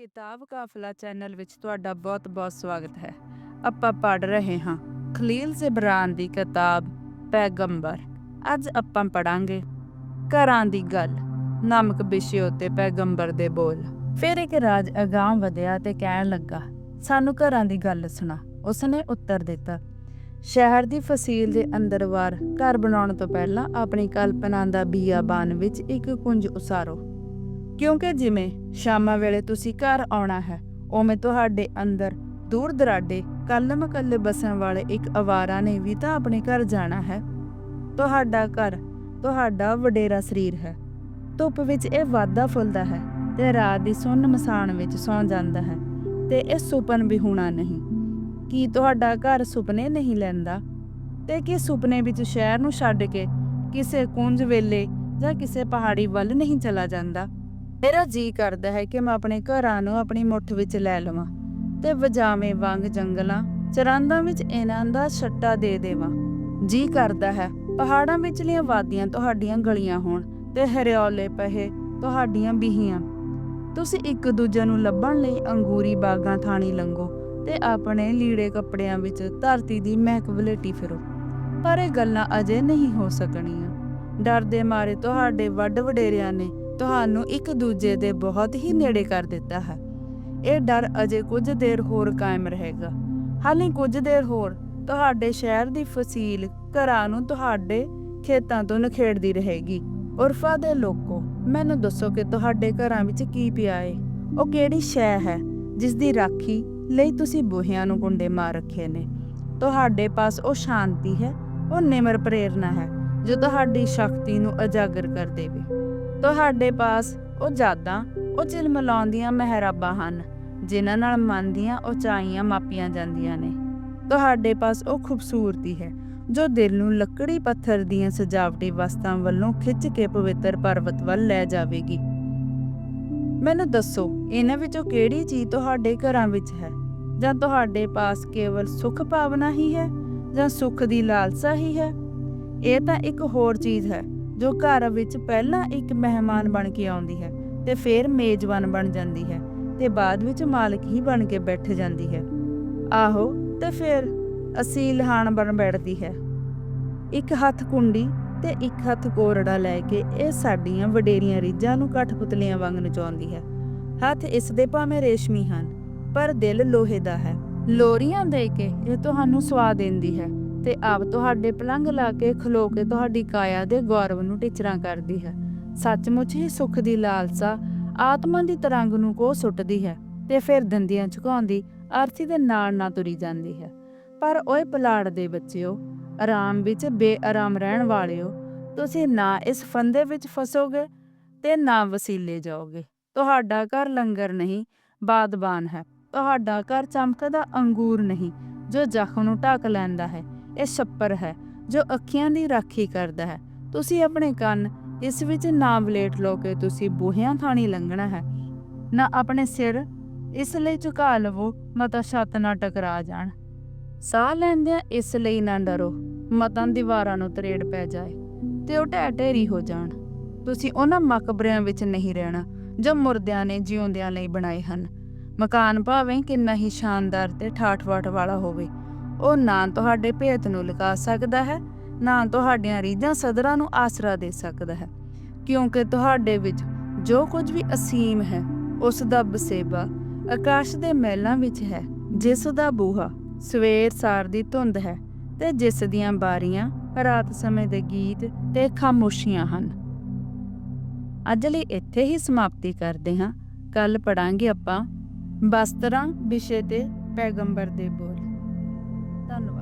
ਕਿਤਾਬ ਕਾਫਲਾ ਚੈਨਲ ਵਿੱਚ ਤੁਹਾਡਾ ਬਹੁਤ-ਬਹੁਤ ਸਵਾਗਤ ਹੈ। ਆਪਾਂ ਪੜ ਰਹੇ ਹਾਂ ਖਲੀਲ ਜ਼ਿਬਰਾਨ ਦੀ ਕਿਤਾਬ ਪੈਗੰਬਰ। ਅੱਜ ਆਪਾਂ ਪੜਾਂਗੇ ਘਰਾਂ ਦੀ ਗੱਲ, ਨਾਮਕ ਵਿਸ਼ੇ ਉੱਤੇ ਪੈਗੰਬਰ ਦੇ ਬੋਲ। ਫਿਰ ਇੱਕ ਰਾਜ ਅਗਾਂਹ ਵਧਿਆ ਤੇ ਕਹਿਣ ਲੱਗਾ, ਸਾਨੂੰ ਘਰਾਂ ਦੀ ਗੱਲ ਸੁਣਾ। ਉਸਨੇ ਉੱਤਰ ਦਿੱਤਾ, ਸ਼ਹਿਰ ਦੀ ਫਸੀਲ ਦੇ ਅੰਦਰਵਾਰ ਘਰ ਬਣਾਉਣ ਤੋਂ ਪਹਿਲਾਂ ਆਪਣੀ ਕਲਪਨਾ ਦਾ ਬੀਆਬਾਨ ਵਿੱਚ ਇੱਕ ਕੁੰਜ ਉਸਾਰੋ। ਕਿਉਂਕਿ ਜਿਵੇਂ ਸ਼ਾਮਾਂ ਵੇਲੇ ਤੁਸੀਂ ਘਰ ਆਉਣਾ ਹੈ, ਉਵੇਂ ਤੁਹਾਡੇ ਅੰਦਰ ਦੂਰ ਦਰਾਡੇ ਕਲਮ ਕੱਲੇ ਬਸਣ ਵਾਲੇ ਇੱਕ ਅਵਾਰਾ ਨੇ ਵੀ ਤਾਂ ਆਪਣੇ ਘਰ ਜਾਣਾ ਹੈ। ਤੁਹਾਡਾ ਘਰ, ਤੁਹਾਡਾ ਵਡੇਰਾ ਸਰੀਰ ਹੈ। ਧੁੱਪ ਵਿੱਚ ਇਹ ਵਾਦਾ ਫੁੱਲਦਾ ਹੈ ਤੇ ਰਾਤ ਦੀ ਸੁੰਨ ਮਸਾਣ ਵਿੱਚ ਸੌਂ ਜਾਂਦਾ ਹੈ ਤੇ ਇਹ ਸੁਪਨ ਵੀ ਹੋਣਾ ਨਹੀਂ। ਕੀ ਤੁਹਾਡਾ ਘਰ ਸੁਪਨੇ ਨਹੀਂ ਲੈਂਦਾ? ਤੇ ਕੀ ਸੁਪਨੇ ਵਿੱਚ ਸ਼ਹਿਰ ਨੂੰ ਛੱਡ ਕੇ ਕਿਸੇ ਕੁੰਜ ਵੇਲੇ ਜਾਂ ਕਿਸੇ ਪਹਾੜੀ ਵੱਲ ਨਹੀਂ ਚਲਾ ਜਾਂਦਾ? ਮੇਰਾ ਜੀ ਕਰਦਾ ਹੈ ਕਿ ਮੈਂ ਆਪਣੇ ਘਰਾਂ ਨੂੰ ਆਪਣੀ ਮੁੱਠ ਵਿੱਚ ਲੈ ਲਵਾਂ ਤੇ ਵਜਾਵੇਂ ਵਾਂਗ ਜੰਗਲਾਂ, ਚਰਾਂਦਾਂ ਵਿੱਚ ਇਹਨਾਂ ਦਾ ਛੱਟਾ ਦੇ ਦੇਵਾਂ। ਜੀ ਕਰਦਾ ਹੈ, ਪਹਾੜਾਂ ਵਿਚਲੀਆਂ ਵਾਦੀਆਂ ਤੁਹਾਡੀਆਂ ਗਲੀਆਂ ਹੋਣ ਤੇ ਹਰਿਆਲੇ ਪਹੇ ਤੁਹਾਡੀਆਂ ਬੀਹੀਆਂ। ਤੁਸੀਂ ਇੱਕ ਦੂਜੇ ਨੂੰ ਲੱਭਣ ਲਈ ਅੰਗੂਰੀ ਬਾਗਾਂ ਥਾਣੀ ਲੰਘੋ ਤੇ ਆਪਣੇ ਲੀੜੇ ਕੱਪੜਿਆਂ ਵਿੱਚ ਧਰਤੀ ਦੀ ਮਹਿਕ ਵਲੇਟੀ ਫਿਰੋ। ਪਰ ਇਹ ਗੱਲਾਂ ਅਜੇ ਨਹੀਂ ਹੋ ਸਕਣੀਆਂ। ਡਰ ਦੇ ਮਾਰੇ ਤੁਹਾਡੇ ਵੱਡ ਵਡੇਰਿਆਂ ਨੇ ਤੁਹਾਨੂੰ ਇੱਕ ਦੂਜੇ ਦੇ ਬਹੁਤ ਹੀ ਨੇੜੇ ਕਰ ਦਿੱਤਾ ਹੈ। ਇਹ ਡਰ ਅਜੇ ਕੁਝ ਦੇਰ ਹੋਰ ਕਾਇਮ ਰਹੇਗਾ। ਹਾਲੇ ਕੁਝ ਦੇਰ ਹੋਰ, ਤੁਹਾਡੇ ਸ਼ਹਿਰ ਦੀ ਫਸੀਲ ਘਰਾਂ ਨੂੰ ਤੁਹਾਡੇ ਖੇਤਾਂ ਤੋਂ ਨਖੇੜਦੀ ਰਹੇਗੀ। ਉਰਫਾ ਦੇ ਲੋਕੋ, ਮੈਨੂੰ ਦੱਸੋ ਕਿ ਤੁਹਾਡੇ ਘਰਾਂ ਵਿੱਚ ਕੀ ਪਿਆ ਏ? ਉਹ ਕਿਹੜੀ ਸ਼ੈ ਹੈ ਜਿਸ ਦੀ ਰਾਖੀ ਲਈ ਤੁਸੀਂ ਬੂਹਿਆਂ ਨੂੰ ਕੁੰਡੇ ਮਾਰ ਰੱਖੇ ਨੇ? ਤੁਹਾਡੇ ਪਾਸ ਉਹ ਸ਼ਾਂਤੀ ਹੈ, ਉਹ ਨਿਮਰ ਪ੍ਰੇਰਣਾ ਹੈ, ਜੋ ਤੁਹਾਡੀ ਸ਼ਕਤੀ ਨੂੰ ਉਜਾਗਰ ਕਰ ਦੇਵੇ। ਤੁਹਾਡੇ ਪਾਸ ਉਹ ਜਾਦਾਂ ਉਹ ਚਿਲਮਲਾਉਂਦੀਆਂ ਮਹਿਰਾਬਾਂ ਹਨ, ਜਿਨ੍ਹਾਂ ਨਾਲ ਮਨ ਦੀਆਂ ਉਚਾਈਆਂ ਮਾਪੀਆਂ ਜਾਂਦੀਆਂ ਨੇ। ਤੁਹਾਡੇ ਪਾਸ ਉਹ ਖੂਬਸੂਰਤੀ ਹੈ, ਜੋ ਦਿਲ ਨੂੰ ਲੱਕੜੀ ਪੱਥਰ ਦੀਆਂ ਸਜਾਵਟੀ ਵਸਤਾਂ ਵੱਲੋਂ ਖਿੱਚ ਕੇ ਪਵਿੱਤਰ ਪਰਬਤ ਵੱਲ ਲੈ ਜਾਵੇਗੀ। ਮੈਨੂੰ ਦੱਸੋ, ਇਹਨਾਂ ਵਿੱਚੋਂ ਕਿਹੜੀ ਚੀਜ਼ ਤੁਹਾਡੇ ਘਰਾਂ ਵਿੱਚ ਹੈ? ਜਾਂ ਤੁਹਾਡੇ ਪਾਸ ਕੇਵਲ ਸੁਖ ਭਾਵਨਾ ਹੀ ਹੈ, ਜਾਂ ਸੁਖ ਦੀ ਲਾਲਸਾ ਹੀ ਹੈ? ਇਹ ਤਾਂ ਇੱਕ ਹੋਰ ਚੀਜ਼ ਹੈ ਜੋ ਘਰ ਵਿੱਚ ਪਹਿਲਾਂ ਇੱਕ ਮਹਿਮਾਨ ਬਣ ਕੇ ਆਉਂਦੀ ਹੈ ਤੇ ਫਿਰ ਮੇਜ਼ਬਾਨ ਬਣ ਜਾਂਦੀ ਹੈ ਤੇ ਬਾਅਦ ਵਿੱਚ ਮਾਲਕ ਹੀ ਬਣ ਕੇ ਬੈਠ ਜਾਂਦੀ ਹੈ। ਆਹੋ, ਤੇ ਫਿਰ ਅਸੀਲ ਹਾਨ ਬਣ ਬੈਠਦੀ ਹੈ। ਇੱਕ ਹੱਥ ਕੁੰਡੀ ਤੇ ਇੱਕ ਹੱਥ ਕੋਰੜਾ ਲੈ ਕੇ ਇਹ ਸਾਡੀਆਂ ਵਡੇਰੀਆਂ ਰੀਝਾਂ ਨੂੰ ਕਠਪੁਤਲੀਆਂ ਵਾਂਗ ਨਚਾਉਂਦੀ ਹੈ। ਹੱਥ ਇਸ ਦੇ ਭਾਵੇਂ ਰੇਸ਼ਮੀ ਹਨ, ਪਰ ਦਿਲ ਲੋਹੇ ਦਾ ਹੈ। ਲੋਰੀਆਂ ਦੇ ਕੇ ਇਹ ਤੁਹਾਨੂੰ ਸਵਾਦ ਦਿੰਦੀ ਹੈ। ਤੇ ਆਪ ਤੁਹਾਡੇ ਪਲੰਗ ਲਾ ਕੇ ਖਲੋ ਕੇ ਤੁਹਾਡੀ ਕਾਇਆ ਦੇ ਗੌਰਵ ਨੂੰ ਟਿਚਰਾਂ ਕਰਦੀ ਹੈ। ਸੱਚਮੁੱਚ ਹੀ ਸੁੱਖ ਦੀ ਲਾਲਸਾ ਆਤਮਾ ਦੀ ਤਰੰਗ ਨੂੰ ਕੋ ਸੁੱਟਦੀ ਹੈ ਤੇ ਫਿਰ ਦੰਦੀਆਂ ਝੁਕਾਉਂਦੀ ਅਰਥੀ ਦੇ ਨਾਲ ਨਾ ਤੁਰੀ ਜਾਂਦੀ ਹੈ। ਪਰ ਓਏ ਪਲਾੜ ਦੇ ਬੱਚਿਓ, ਆਰਾਮ ਵਿੱਚ ਬੇਆਰਾਮ ਰਹਿਣ ਵਾਲਿਓ, ਤੁਸੀਂ ਨਾ ਇਸ ਫੰਦੇ ਵਿੱਚ ਫਸੋਗੇ ਤੇ ਨਾ ਵਸੀਲੇ ਜਾਓਗੇ। ਤੁਹਾਡਾ ਘਰ ਲੰਗਰ ਨਹੀਂ, ਬਾਦਬਾਨ ਹੈ। ਤੁਹਾਡਾ ਘਰ ਚਮਕਦਾ ਅੰਗੂਰ ਨਹੀਂ, ਜੋ ਜ਼ਖਮ ਨੂੰ ਢੱਕ ਲੈਂਦਾ ਹੈ। ਇਹ ਛੱਪਰ ਹੈ, ਜੋ ਅੱਖੀਆਂ ਦੀ ਰਾਖੀ ਕਰਦਾ ਹੈ। ਤੁਸੀਂ ਆਪਣੇ ਕੰਨ ਇਸ ਵਿੱਚ ਨਾ ਵਲੇਟ ਲੋ ਕੇ ਤੁਸੀਂ ਬੂਹਿਆਂ ਥਾਣੀ ਲੰਘਣਾ ਹੈ। ਨਾ ਆਪਣੇ ਸਿਰ ਇਸ ਲਈ ਝੁਕਾ ਲਵੋ ਮਤਾ ਛੱਤ ਨਾਲ ਟਕਰਾ ਜਾਣ। ਸਾਹ ਲੈਂਦਿਆਂ ਇਸ ਲਈ ਨਾ ਡਰੋ, ਮਤਾਂ ਦੀਵਾਰਾਂ ਨੂੰ ਤਰੇੜ ਪੈ ਜਾਏ, ਤੇ ਉਹ ਢਹਿ ਢੇਰੀ ਹੋ ਜਾਣ। ਤੁਸੀਂ ਉਹਨਾਂ ਮਕਬਰਿਆਂ ਵਿੱਚ ਨਹੀਂ ਰਹਿਣਾ, ਜੋ ਮੁਰਦਿਆਂ ਨੇ ਜਿਉਂਦਿਆਂ ਲਈ ਬਣਾਏ ਹਨ। ਮਕਾਨ ਭਾਵੇਂ ਕਿੰਨਾ ਹੀ ਸ਼ਾਨਦਾਰ ਤੇ ਠਾਠ-ਵਾਠ ਵਾਲਾ ਹੋਵੇ ਉਹ ਨਾ ਤੁਹਾਡੇ ਭੇਤ ਨੂੰ ਲਗਾ ਸਕਦਾ ਹੈ, ਨਾ ਤੁਹਾਡੀਆਂ ਰੀਝਾਂ ਸਦਰਾਂ ਨੂੰ ਆਸਰਾ ਦੇ ਸਕਦਾ ਹੈ, ਕਿਉਂਕਿ ਤੁਹਾਡੇ ਵਿੱਚ ਜੋ ਕੁਝ ਵੀ ਅਸੀਮ ਹੈ, ਉਸ ਦਾ ਬਸੇਬਾ ਆਕਾਸ਼ ਦੇ ਮਹਿਲਾਂ ਵਿੱਚ ਹੈ, ਜਿਸ ਦਾ ਬੂਹਾ ਸਵੇਰ ਸਾਰ ਦੀ ਧੁੰਦ ਹੈ ਤੇ ਜਿਸ ਦੀਆਂ ਬਾਰੀਆਂ ਰਾਤ ਸਮੇਂ ਦੇ ਗੀਤ ਤੇ ਖਾਮੋਸ਼ੀਆਂ ਹਨ। ਅੱਜ ਲਈ ਇੱਥੇ ਹੀ ਸਮਾਪਤੀ ਕਰਦੇ ਹਾਂ। ਕੱਲ ਪੜਾਂਗੇ ਆਪਾਂ ਬਸਤਰਾਂ ਵਿਸ਼ੇ ਤੇ ਪੈਗੰਬਰ ਦੇ ਬੋਲ। ধন্যবাদ